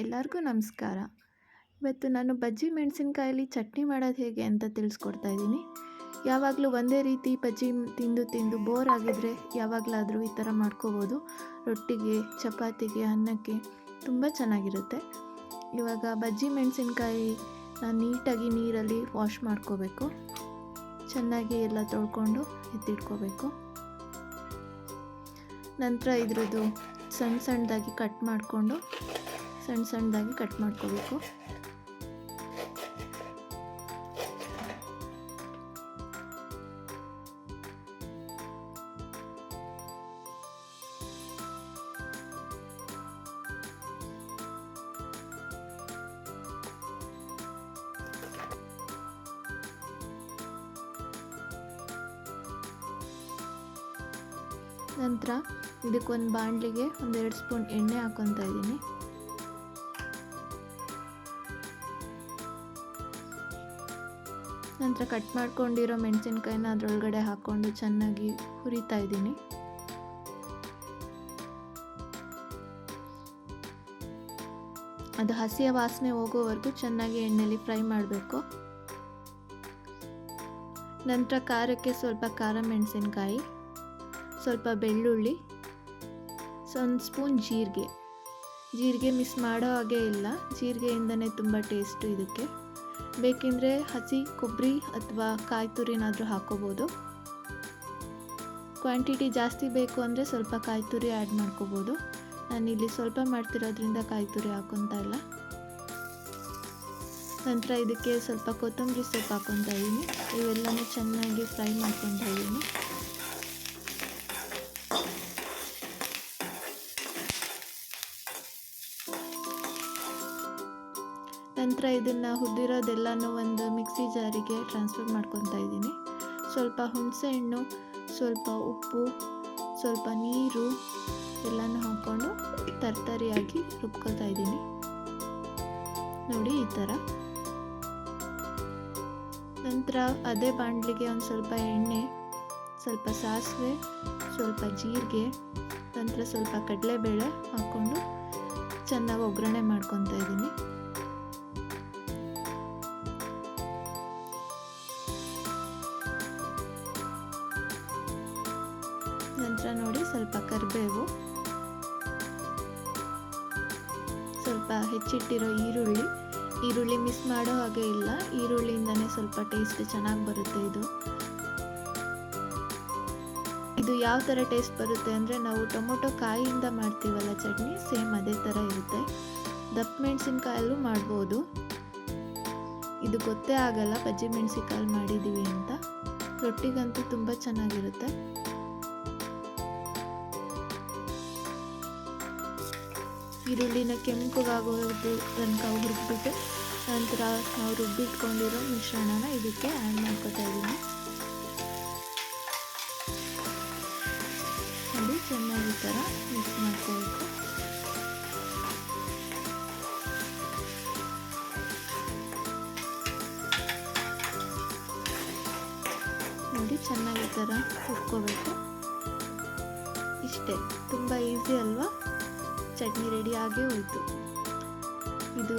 ಎಲ್ಲರಿಗೂ ನಮಸ್ಕಾರ. ಇವತ್ತು ನಾನು ಬಜ್ಜಿ ಮೆಣಸಿನ್ಕಾಯಲ್ಲಿ ಚಟ್ನಿ ಮಾಡೋದು ಹೇಗೆ ಅಂತ ತಿಳಿಸ್ಕೊಡ್ತಾ ಇದ್ದೀನಿ. ಯಾವಾಗಲೂ ಒಂದೇ ರೀತಿ ಬಜ್ಜಿ ತಿಂದು ತಿಂದು ಬೋರ್ ಆಗಿದ್ರೆ ಯಾವಾಗಲಾದರೂ ಈ ಥರ ಮಾಡ್ಕೋಬೋದು. ರೊಟ್ಟಿಗೆ, ಚಪಾತಿಗೆ, ಅನ್ನಕ್ಕೆ ತುಂಬ ಚೆನ್ನಾಗಿರುತ್ತೆ. ಇವಾಗ ಬಜ್ಜಿ ಮೆಣಸಿನ್ಕಾಯಿ ನಾನು ನೀಟಾಗಿ ನೀರಲ್ಲಿ ವಾಶ್ ಮಾಡ್ಕೋಬೇಕು. ಚೆನ್ನಾಗಿ ಎಲ್ಲ ತೊಳ್ಕೊಂಡು ಎತ್ತಿಟ್ಕೋಬೇಕು. ನಂತರ ಇದ್ರದ್ದು ಸಣ್ಣ ಸಣ್ಣದಾಗಿ ಕಟ್ ಮಾಡಿಕೊಂಡು ಸಣ್ಣ ಸಣ್ಣದಾಗಿ ಕಟ್ ಮಾಡ್ಕೋಬೇಕು. ನಂತರ ಇದಕ್ಕೊಂದು ಬಾಣಲಿಗೆ ಒಂದೆರಡು ಸ್ಪೂನ್ ಎಣ್ಣೆ ಹಾಕೊತಾ ಇದ್ದೀನಿ. ನಂತರ ಕಟ್ ಮಾಡ್ಕೊಂಡಿರೋ ಮೆಣಸಿನ್ಕಾಯಿನ ಅದರೊಳಗಡೆ ಹಾಕ್ಕೊಂಡು ಚೆನ್ನಾಗಿ ಹುರಿತಾ ಇದ್ದೀನಿ. ಅದು ಹಸಿಯ ವಾಸನೆ ಹೋಗೋವರೆಗೂ ಚೆನ್ನಾಗಿ ಎಣ್ಣೆಯಲ್ಲಿ ಫ್ರೈ ಮಾಡಬೇಕು. ನಂತರ ಖಾರಕ್ಕೆ ಸ್ವಲ್ಪ ಖಾರ ಮೆಣಸಿನ್ಕಾಯಿ, ಸ್ವಲ್ಪ ಬೆಳ್ಳುಳ್ಳಿ, ಒಂದು ಸ್ಪೂನ್ ಜೀರಿಗೆ. ಜೀರಿಗೆ ಮಿಸ್ ಮಾಡೋ ಹಾಗೆ ಇಲ್ಲ, ಜೀರಿಗೆಯಿಂದನೇ ತುಂಬ ಟೇಸ್ಟು ಇದಕ್ಕೆ. ಬೇಕೆಂದರೆ ಹಸಿ ಕೊಬ್ಬರಿ ಅಥವಾ ಕಾಯಿ ತುರಿನಾದರೂ ಹಾಕ್ಕೋಬೋದು ಕ್ವಾಂಟಿಟಿ ಜಾಸ್ತಿ ಬೇಕು ಅಂದರೆ ಸ್ವಲ್ಪ ಕಾಯಿ ತುರಿ ಆ್ಯಡ್ ಮಾಡ್ಕೋಬೋದು. ನಾನಿಲ್ಲಿ ಸ್ವಲ್ಪ ಮಾಡ್ತಿರೋದ್ರಿಂದ ಕಾಯಿ ತುರಿ ಹಾಕೊತಾ ಇಲ್ಲ. ನಂತರ ಇದಕ್ಕೆ ಸ್ವಲ್ಪ ಕೊತ್ತಂಬರಿ ಸೊಪ್ಪು ಹಾಕೊತಾ ಇದ್ದೀನಿ ಇವೆಲ್ಲನೂ ಚೆನ್ನಾಗಿ ಫ್ರೈ ಮಾಡ್ಕೊತಾ ಇದ್ದೀನಿ ನಂತರ ಇದನ್ನು ಹುದ್ದಿರೋದೆಲ್ಲನೂ ಒಂದು ಮಿಕ್ಸಿ ಜಾರಿಗೆ ಟ್ರಾನ್ಸ್ಫರ್ ಮಾಡ್ಕೊತಾ ಇದ್ದೀನಿ. ಸ್ವಲ್ಪ ಹುಣಸೆ ಹಣ್ಣು, ಸ್ವಲ್ಪ ಉಪ್ಪು, ಸ್ವಲ್ಪ ನೀರು ಎಲ್ಲನೂ ಹಾಕ್ಕೊಂಡು ತರ್ತರಿಯಾಗಿ ರುಬ್ಕೊತಾ ಇದ್ದೀನಿ. ನೋಡಿ ಈ ಥರ ನಂತರ ಅದೇ ಬಾಣಲಿಗೆ ಒಂದು ಸ್ವಲ್ಪ ಎಣ್ಣೆ, ಸ್ವಲ್ಪ ಸಾಸಿವೆ, ಸ್ವಲ್ಪ ಜೀರಿಗೆ, ನಂತರ ಸ್ವಲ್ಪ ಕಡಲೆಬೇಳೆ ಹಾಕ್ಕೊಂಡು ಚೆನ್ನಾಗಿ ಒಗ್ಗರಣೆ ಮಾಡ್ಕೊತಾ ಇದ್ದೀನಿ. ನೋಡಿ ಸ್ವಲ್ಪ ಕರಿಬೇವು. ಸ್ವಲ್ಪ ಹೆಚ್ಚಿಟ್ಟಿರೋ ಈರುಳ್ಳಿ. ಈರುಳ್ಳಿ ಮಿಸ್ ಮಾಡೋ ಹಾಗೆ ಇಲ್ಲ. ಈರುಳ್ಳಿಯಿಂದನೇ ಸ್ವಲ್ಪ ಟೇಸ್ಟ್ ಚೆನ್ನಾಗಿ ಬರುತ್ತೆ ಇದು. ಇದು ಯಾವ ಥರ ಟೇಸ್ಟ್ ಬರುತ್ತೆ ಅಂದರೆ ನಾವು ಟೊಮೊಟೊ ಕಾಯಿಯಿಂದ ಮಾಡ್ತೀವಲ್ಲ ಚಟ್ನಿ, ಸೇಮ್ ಅದೇ ಥರ ಇರುತ್ತೆ. ದಪ್ಪ ಮೆಣಸಿನ್ಕಾಯಲ್ಲೂ ಮಾಡ್ಬೋದು. ಇದು ಗೊತ್ತೇ ಆಗಲ್ಲ ಬಜ್ಜಿ ಮೆಣಸಿನ್ಕಾಯಿ ಮಾಡಿದ್ದೀವಿ ಅಂತ. ರೊಟ್ಟಿಗಂತೂ ತುಂಬ ಚೆನ್ನಾಗಿರುತ್ತೆ. ಈರುಳ್ಳಿನ ಕೆಂಪಗಾಗೋದು ತನಕ ಹುರಿದ್ಬಿಟ್ಟು ನಂತರ ನಾವು ರುಬ್ಬಿಟ್ಕೊಂಡಿರೋ ಮಿಶ್ರಣನ ಇದಕ್ಕೆ ಆ್ಯಡ್ ಮಾಡ್ಕೊತಾ ಇದ್ದೀನಿ. ನೋಡಿ, ಚೆನ್ನಾಗಿ ಥರ ಮಿಕ್ಸ್ ಮಾಡ್ಕೋಬೇಕು. ನೋಡಿ, ಚೆನ್ನಾಗಿ ಥರ ಹುರ್ಕೋಬೇಕು. ಇಷ್ಟೇ, ತುಂಬ ಈಸಿ ಅಲ್ವಾ? ಚಟ್ನಿ ರೆಡಿ ಆಗೇ ಹೋಯಿತು ಇದು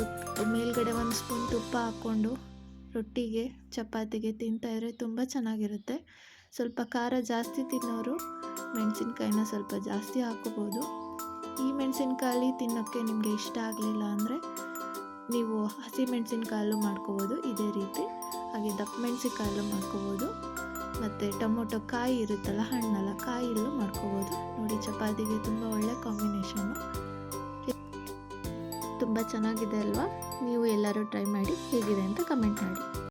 ಮೇಲ್ಗಡೆ ಒಂದು ಸ್ಪೂನ್ ತುಪ್ಪ ಹಾಕ್ಕೊಂಡು ರೊಟ್ಟಿಗೆ, ಚಪಾತಿಗೆ ತಿಂತಾಯಿದ್ರೆ ತುಂಬ ಚೆನ್ನಾಗಿರುತ್ತೆ. ಸ್ವಲ್ಪ ಖಾರ ಜಾಸ್ತಿ ತಿನ್ನೋರು ಮೆಣಸಿನ್ಕಾಯಿನ ಸ್ವಲ್ಪ ಜಾಸ್ತಿ ಹಾಕೋಬೋದು ಈ ಮೆಣಸಿನ್ಕಾಯಿ ತಿನ್ನೋಕ್ಕೆ ನಿಮಗೆ ಇಷ್ಟ ಆಗಲಿಲ್ಲ ಅಂದರೆ ನೀವು ಹಸಿ ಮೆಣಸಿನ್ಕಾಯಲ್ಲೂ ಮಾಡ್ಕೋಬೋದು. ಇದೇ ರೀತಿ ಹಾಗೆ ದಪ್ಪ ಮೆಣಸಿನ್ಕಾಯಲ್ಲೂ ಮಾಡ್ಕೋಬೋದು. ಮತ್ತು ಟೊಮೊಟೊ ಕಾಯಿ ಇರುತ್ತಲ್ಲ, ಹಣ್ಣಲ್ಲ ಕಾಯಿಲ್ಲೂ ಮಾಡ್ಕೋಬೋದು. ನೋಡಿ, ಚಪಾತಿಗೆ ತುಂಬ ಒಳ್ಳೆ ಕಾಂಬಿನೇಷನ್ನು ತುಂಬ ಚೆನ್ನಾಗಿದೆ ಅಲ್ವಾ? ನೀವು ಎಲ್ಲರೂ ಟ್ರೈ ಮಾಡಿ, ಹೇಗಿದೆ ಅಂತ ಕಮೆಂಟ್ ಮಾಡಿ.